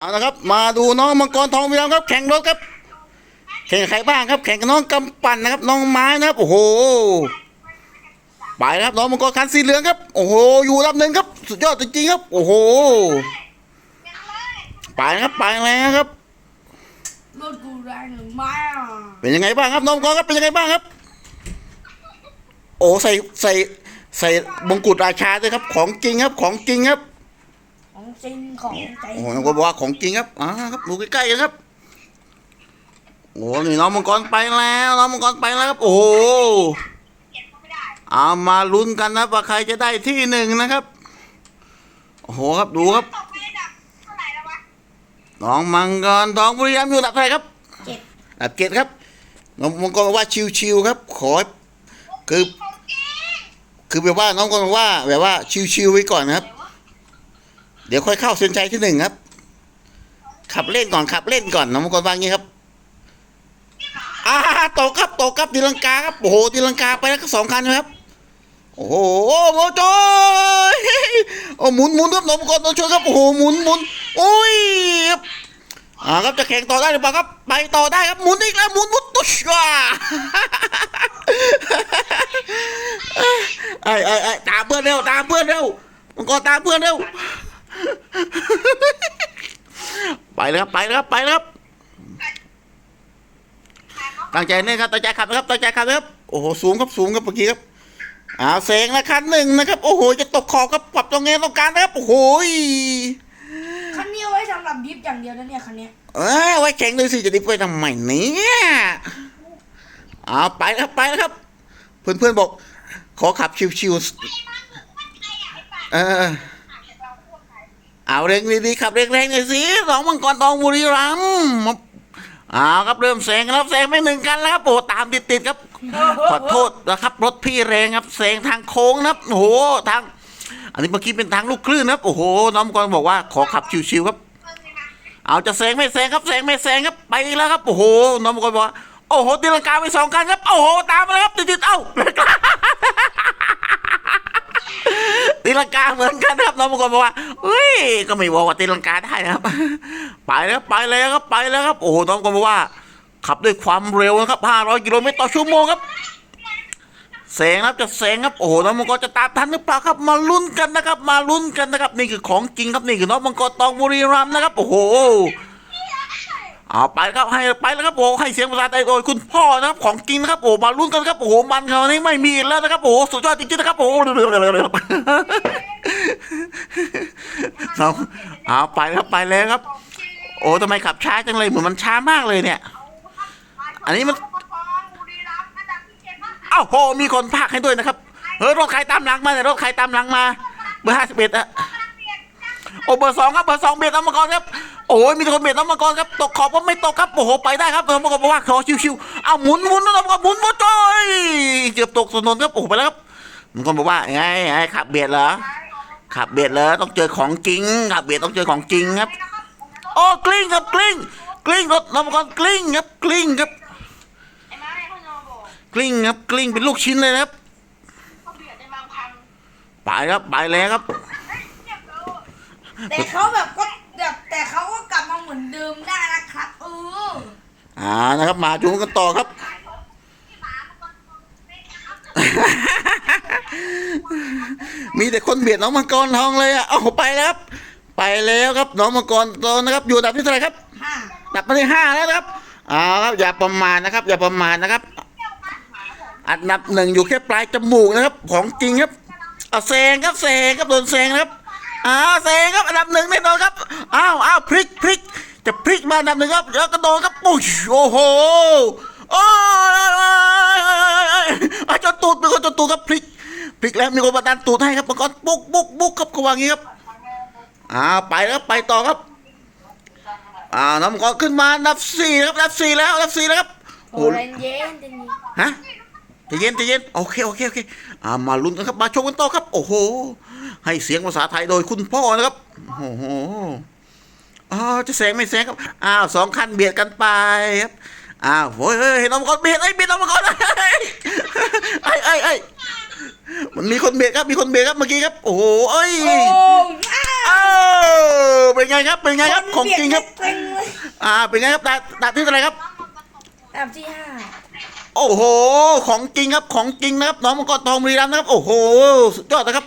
เอาละครับมาดูน้องมังกรทองวีรัมครับ แข่งรถครับ แข่งใครบ้างครับ แข่งกับน้องกำปั่นนะครับ น้องไม้นะครับโอ้โหไปนะครับน้องมังกรคันสีเหลืองครับ โอ้โหอยู่ลำหนึ่งครับ สุดยอดจริงๆครับ โอ้โหไปนะครับไปแล้วครับรถกูแรงม่อะเป็นยังไงบ้างครับน้องมังกรครับเป็นยังไงบ้างครับ โอ้ใส่ใส่ใส่มงกุฎราชาด้วยครับ ของจริงครับของจริงครับ จริงของใจโอ้โหน้องมังกรบอกว่าของจริงครับอ่าครับดูใกล้ๆกันครับโอ้โหนี่น้องมังกรไปแล้วน้องมังกรไปแล้วครับโอ้โหเอามาลุ้นกันนะว่าใครจะได้ที่หนึ่งนะครับโอ้โหครับดูครับ ตกไปอันดับเท่าไหร่แล้ววะน้องมังกรทองบุรีรัมย์อยู่อันดับเท่าไหร่ครับเจ็บอันดับเจ็ดครับน้องมังกรบอกว่าชิวๆครับขอคือ ของจริง คือแบบว่าน้องมังกรบอกว่าแบบว่าชิวๆไว้ก่อนนะครับ เดี๋ยวค่อยเข้าเส้นชัยที่หนึ่งครับ ขับเล่นก่อนขับเล่นก่อนน้องมงกรว่างี้ครับอ่าตกครับตกครับตีลังกาครับโอ้โหตีลังกาไปแล้วก็สองคันครับ โอ้โหโมโจยโอ้หมุนหมุนครับน้องมงกรต้องช่วยครับโอ้โหหมุนหมุนโอ้ยอ่าครับจะแข่งต่อได้หรือเปล่าครับ ไปต่อได้ครับหมุนอีกแล้วหมุนหมุนตุ๊ชว้าไอ้ไอ้ไอ้ตามเพื่อนเร็วตามเพื่อนเร็วมังกรตามเพื่อนเร็ว ไปเลยครับไปเลยครับไปเลยครับตั้งใจเนี่ยครับตั้งใจขับนะครับตั้งใจขับนะครับโอ้โหสูงครับสูงครับเมื่อกี้ครับอ่าเสงนะคันหนึ่งนะครับ โอ้โหจะตกขอบครับปรับตรงเงี้ยตรงกลางนะครับโอ้โหคันนี้เอาไว้สำหรับดิฟอย่างเดียวนะเนี่ยคันเนี้ยเอ้ยไว้แข่งเลยสิจะดิบไปทำไมเนี่ยเอาไปแล้วครับไปแล้วครับ เพื่อนเพื่อนๆบอก ขอขับชิวๆเออ เอาเร่งดีๆขับเร่งๆหน่อยสิสองมังกรทองบุรีรัมย์มาเอาครับเริ่มแซงแล้วแซงไปหนึ่งกันแล้วครับโอ้ตามติดๆครับขอโทษนะครับรถพี่แรงครับแซงทางโค้งนะครับโอ้โหทาง อันนี้เมื่อกี้เป็นทางลูกคลื่นนะครับโอ้โหน้องมังกรบอกว่าขอขับชิวๆครับ เอาจะแซงไม่แซงครับแซงไม่แซงครับไปแล้วครับโอ้โหน้องมังกรบอกว่าโอ้โหตีลังกาไปสองกันครับ โอ้โห ตามมาแล้วครับติดๆเอ้าตีลังกาเหมือนกันครับน้องมังกรบอกว่า เฮ้ย ก็ไม่บอกว่าตีลังกาได้นะครับ ไปแล้วไปแล้วครับไปแล้วครับ โอ้โหน้องมังกรบอกว่า ขับด้วยความเร็วนะครับ 500 กิโลเมตรต่อชั่วโมงครับแซงครับจะแซงครับโอ้โหน้องมังกรจะตามทันหรือเปล่าครับ มาลุ้นกันนะครับ มาลุ้นกันนะครับ นี่คือของจริงครับนี่คือน้องมังกรตองบุรีรัมย์นะครับ โอ้โหเอาไปครับให้ไปแล้วครับโอ้ให้เสียงภาษาไทยโดยคุณพ่อนะครับของจริงนะครับโอ้มาลุ้นกันครับโอ้มันคราวนี้ไม่มีแล้วนะครับโอ้สุดยอดจริงๆนะครับโอ้โห เราเอาไปครับไปแล้วครับ โอ้ทำไมขับช้าจังเลยเหมือนมันช้ามากเลยเนี่ย อันนี้มัน เอ้าวโหมีคนพากให้ด้วยนะครับเฮ้ยรถใครตามหลังมาเนี่ยรถใครตามหลังมา เบอร์ห้าสิบเอ็ดอะโอ้เบอร์สองครับเบอร์สองเบียดน้ำมังกรครับโอ้ยมีคนเบียดน้ำมังกรครับตกขอบก็ไม่ตกครับโอ้โหไปได้ครับน้ำมังกรบอกว่าขอชิวๆเอาหมุนหมุนน้ำมังกรหมุนหมุนจอยเกือบตกถนนครับโอ้โหไปแล้วครับมังกรบอกว่าไงไงขับเบียดเหรอ ขับเบียดเหรอต้องเจอของจริงขับเบียดต้องเจอของจริงครับโอ้กลิ้งครับกลิ้งกลิ้งรถน้ำมังกรกลิ้งครับกลิ้งครับไอ้ไม้เขาโนโบกลิ้งครับกลิ้งเป็นลูกชิ้นเลยนะครับเขาเบียดในบางพันไปครับไปแล้วครับเฮ้ยเทียบแล้วแต่เขาแบบก็แบบแต่เขาก็กลับมาเหมือนเดิมได้นะครับเอออ่านะครับมาจูงกันต่อครับ ที่หมามันก็เป็นนะครับ มีแต่คนเบียดน้องมังกรทองเลยอะเอาไปแล้วครับไปแล้วครับน้องมังกรทองนะครับ อยู่อันดับที่เท่าไหร่ครับห้าอันดับที่ห้าแล้วนะครับเอาครับอย่าประมาทนะครับ อย่าประมาทนะครับ อันดับหนึ่งอยู่แค่ปลายจมูกนะครับ ของจริงครับเอาแซงครับแซงครับโดนแซงนะครับอ้าวแซงครับอันดับหนึ่งแน่นอนครับอ้าวอ้าวพลิกพลิกจะพลิกมาอันดับหนึ่งครับแล้วกระโดดครับปุ๊ยโอ้โหโอ้ยอาจนตูดมีคนจนตูดครับพลิก พลิกแล้วมีคนมาดันตูดให้ครับมังกรปุ๊กปุ๊กปุ๊กครับเขาวาอย่างนี้ครับอ้าวไปแล้วไปต่อครับอ้าวน้ำมังกรขึ้นมาอันดับสี่ครับอันดับสี่แล้วอันดับสี่แล้วครับโอ้เรนเย็นจริงฮะใจะเย็นใจะเย็นโอเคโอเคโอเคอ่ามาลุ้นกันครับมาชมกันต่อครับ โอ้โห ให้เสียงภาษาไทยโดยคุณพ่อนะครับโอ้โหอ๋อจะแซงไม่แซงครับอ้าวสองคันเบียดกันไปครับอ้าวเฮ้ยเฮ้ยเห็นน้องมังกรเบียดไอ้ยเบียดน้องมังกรไอ้ไอ้ไอ้ไอ้ มันมีคนเบียดครับมีคนเบียดครับเมื่อกี้ครับ โอ้โหเอ้ยโอ้อ้าเออเป็นไงครับเป็นไงครับของจริงครับเต็งเลยอ่าเป็นไงครับตาตาที่เท่าไหรครับน้องมันกระตกอันดับที่ห้าโอ้โห ของจริงครับของจริงนะครับน้องมังกรทองบุรีรัมย์นะครับ โอ้โหสุดยอดนะครับ